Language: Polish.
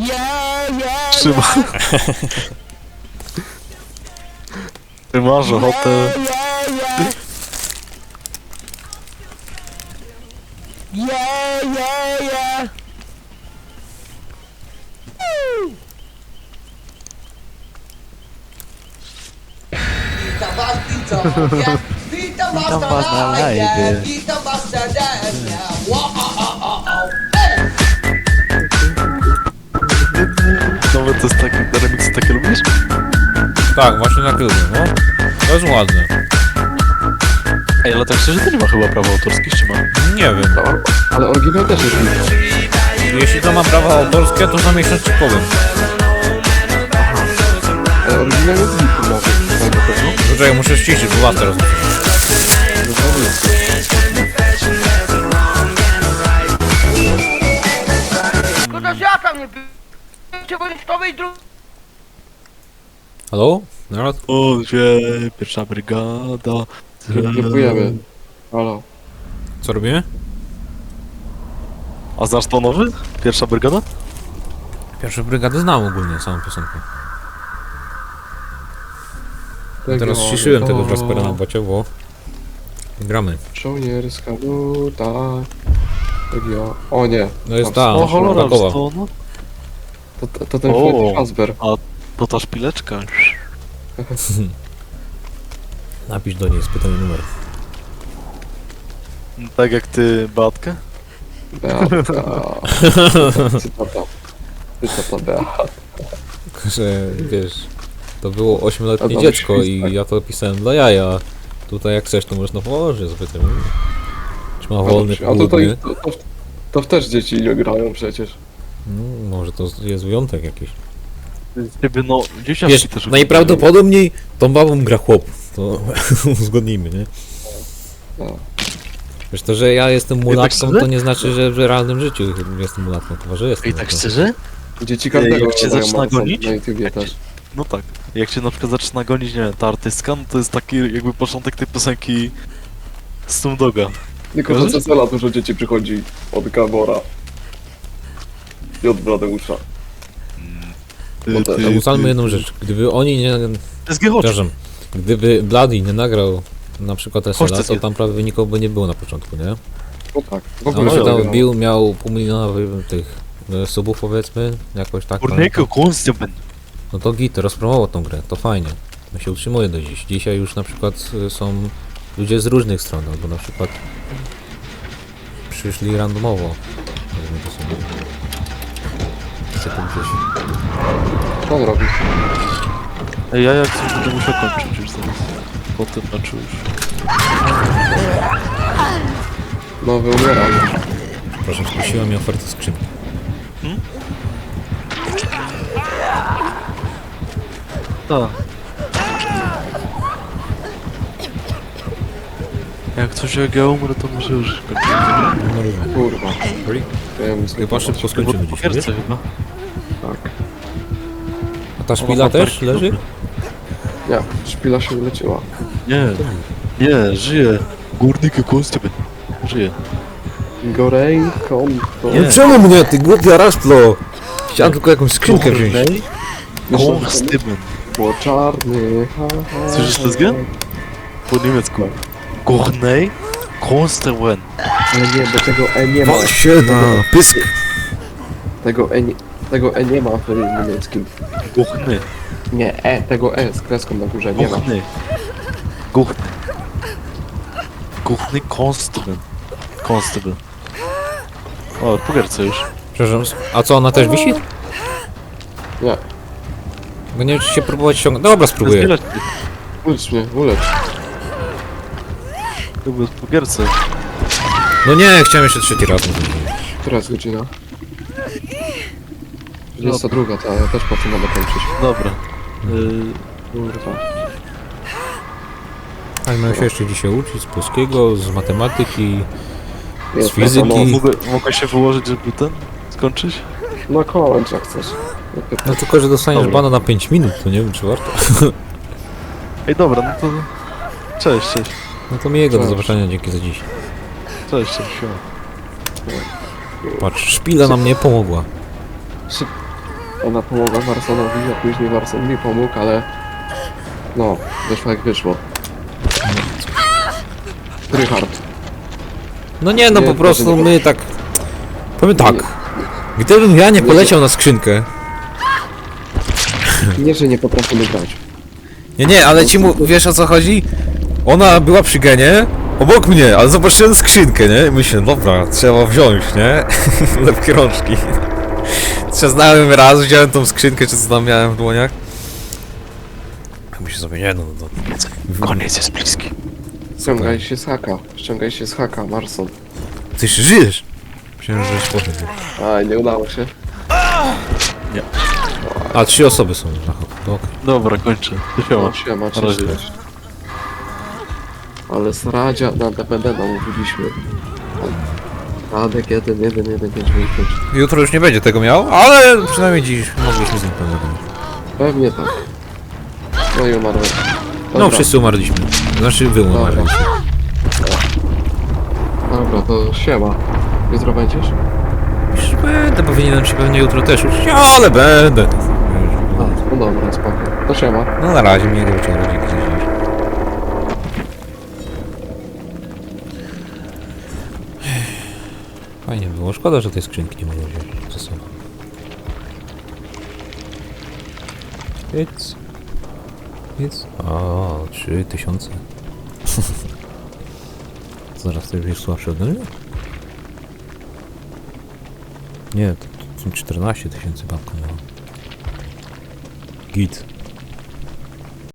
Yeah, yeah, Trzyma. Ty masz ochotę... yeah, yeah. Yeah, yeah, yeah. Witam was widzowie, witam was Witam na was na live, live. witam was serdecznie. Takie lubisz? Tak, właśnie tak lubię, no. To jest ładne. Ej, ale tak szczerze to nie ma chyba praw autorskich, czy ma? Nie wiem. Ale oryginał też jest nic. Jeśli to ma prawa autorskie, to za miesiąc ci powiem. Ale oryginał jest nawet. Tak na pewno. Poczekaj, muszę ściszyć, bo was teraz. Szkoda, że ja tam nie byłem. Wojskowej dróg... Halo? Narad? O, gdzie pierwsza brygada... Dziękujemy. Halo. Co robimy? A znasz to nowy? Pierwsza brygada? Pierwszą brygadę znam ogólnie, samą piosenkę. Tak, Teraz ściszyłem tego Jaspera na bocie, bo... Żołnierska nuta. Legio. O nie. No jest Tam, ta, O, cholera, Koła. to, no, To, to, ten. Freddy Fazbear. to ta szpileczka. Napisz do niej, spytaj numer. Tak jak ty, Beatkę? Beata. Cytata. Cytata Beata. Że, wiesz... To było 8-letnie Albo dziecko i tak. ja to pisałem dla jaja. Tutaj jak chcesz, to można położyć, zapytam. Czy ma wolny A to, to, południe? to, to, to też dzieci nie grają przecież. No, może to jest wyjątek jakiś. Ciebie no, dzieciaki Wiesz, też... najprawdopodobniej tą babą gra chłop. To uzgodnijmy, nie? No. Wiesz, to, że ja jestem mulatką, szczerze? to nie znaczy, że w realnym życiu jestem mulatką, chyba, że jestem. Ej, tak no szczerze? Dzieci każdego jak cię grają zaczyna mocno gonić? Na YouTubie też. No tak. Jak cię na przykład zaczyna gonić, nie wiem, ta artystka, no to jest taki jakby początek tej piosenki Snoop Doga. Tylko, że Kojarzysz? Dużo dzieci przychodzi od Gabora. I od Bladeusza. No to- To ustalmy jedną rzecz. Gdyby oni nie... Przepraszam. Gdyby Bloody nie nagrał na przykład SLA, to tam prawie nikogo by nie było na początku, nie? No tak. W A ogóle się się tam dogadał. bił, miał pół miliona wy- tych e, subów powiedzmy, jakoś tak. Górnego Konstiaben. No to git, rozpromował tą grę, to fajnie. To się utrzymuje do dziś. Dzisiaj już na przykład y, są ludzie z różnych stron, albo na przykład przyszli randomowo. To sobie. Chcę tu gdzieś. Co on robi? Ej, ja jak coś będę musiał kończyć już zaraz. Po tym meczu już. Nowy umiera. Proszę, skusiła mi ofertę skrzynki. Tak. Jak coś jak ja umrę, to może już kończyć. No rozumiem. Kurwa. Wiem, Chyba szybko skończymy Po dzisiaj, wiesz? gierce chyba. Tak. Ta szpila też leży? Nie, szpila się uleczyła. Nie, nie, żyje. Górnik Konstiaben. Żyje. Gorejką to... Nie. czemu mnie, ty głupia raszplo? Chciałem tylko jakąś skrzynkę wziąć. Konstiaben. Było czarny, ha, ha. Słyszysz to zgę? Po niemiecku. Górnej Konstiaben. Ale nie, bo tego E nie ma. się na pysk. Tego E nie, tego e nie ma w niemieckim. Górny. Nie, E, tego E z kreską na górze nie ma. Górny. Górny. Górny Konstiaben. Konstiaben. O, po gierce już. Przepraszam, a co, ona też wisi? Nie, Bo nie wiem, czy się próbować ściągnąć. Dobra, spróbuję. Zbierać ulecz mnie, ulecz. Chyba po gierce. No nie, chciałem jeszcze trzeci raz jest godzina? 22, to ja też po tym będę kończyć. Dobra. Yy, Kurwa. Ale mają się jeszcze dzisiaj uczyć z polskiego, z matematyki. Jest fizyki. wiadomo. mogę, mogę się wyłożyć, żeby ten skończyć? No kończ jak chcesz. No tylko, że dostaniesz Dobra. bana na 5 minut, to nie wiem czy warto. Ej, dobra, no to... Cześć, cześć. No to miłego, do Cześć. zobaczenia, dzięki za dziś. Cześć, cześć. siema. Patrz, szpila nam nie pomogła. Szyb... ona pomogła Warsonowi, a później Warson mi pomógł, ale no, wyszło jak wyszło. Rychard, No nie, no Nie, po prostu my tak... Powiem tak. Gdybym ja nie poleciał na skrzynkę... nie, że nie potrafimy grać. Nie, nie, ale ci mu... Wiesz o co chodzi? Ona była przy genie, obok mnie, ale zobaczyłem skrzynkę, nie? I myślę, dobra, trzeba wziąć, nie? Lepkie rączki. Przeznałem raz, wziąłem tą skrzynkę, czy co tam miałem w dłoniach. Myślę sobie, nie no, no, no. Koniec jest bliski. Ściągaj się z haka, ściągaj się z haka, Marson. Ty jeszcze żyjesz? Myślałem, że poszedł. A, nie udało się. A, trzy osoby są na hop, to okej. Dobra, kończę. No, Siema. siema, Na cześć, razie. cześć. Ale Sradzia na DPD namówiliśmy. Radek 1, 1, 1, 5, 5, 5. Jutro już nie będzie tego miał, ale przynajmniej dziś mogliśmy z nim porozmawiać. Pewnie tak. No i umarłem. No, Dobra, wszyscy umarliśmy. Znaczy, wy umarliście. Dobra, to siema. Jutro będziesz? Już będę, powinienem się pewnie jutro też uczyć, ale będę. A, no dobra, spoko. To siema. No na razie miłego wieczoru, dzięki za dziś. Fajnie było, szkoda, że tej skrzynki nie mogę wziąć ze sobą. Nic. Nic. O, trzy tysiące. Zaraz ty będziesz słabszy ode mnie? Nie, to, to 14 tysięcy babka miała. Git.